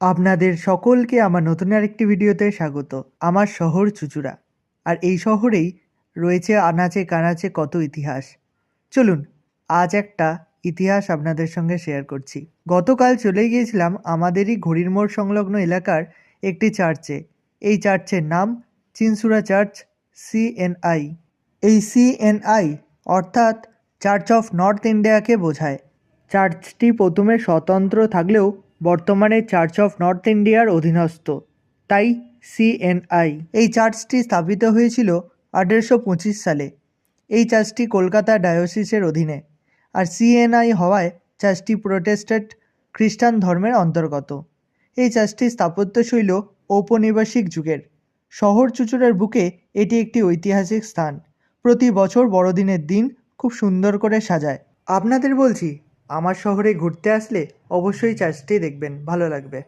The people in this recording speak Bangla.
আপনাদের সকলকে আমার নতুন আরেকটি ভিডিওতে স্বাগত। আমার শহর চুচুড়া। আর এই শহরেই রয়েছে আনাচে কানাচে কত ইতিহাস। চলুন, আজ একটা ইতিহাস আপনাদের সঙ্গে শেয়ার করছি। গতকাল চলে গিয়েছিলাম আমাদেরই ঘড়ির মোড় সংলগ্ন এলাকার একটি চার্চে এই চার্চের নাম চিনসুরা চার্চ সিএনআই এই সিএনআই অর্থাৎ চার্চ অফ নর্থ ইন্ডিয়াকে বোঝায়। চার্চটি প্রথমে স্বতন্ত্র থাকলেও বর্তমানে চার্চ অফ নর্থ ইন্ডিয়ার অধীনস্থ, তাই সিএনআই এই চার্চটি স্থাপিত হয়েছিল আঠেরোশো পঁচিশ সালে। এই চার্চটি কলকাতা ডায়োসিসের অধীনে। আর সিএনআই হওয়ায় চার্চটি প্রোটেস্ট্যান্ট খ্রিস্টান ধর্মের অন্তর্গত। এই চার্চটির স্থাপত্যশৈল ঔপনিবেশিক যুগের। শহর চুচুড়ার বুকে এটি একটি ঐতিহাসিক স্থান। প্রতি বছর বড়দিনের দিন খুব সুন্দর করে সাজায়। আপনাদের বলছি আমার শহরে ঘুরতে আসলে অবশ্যই চার্চটি দেখবেন ভালো লাগবে।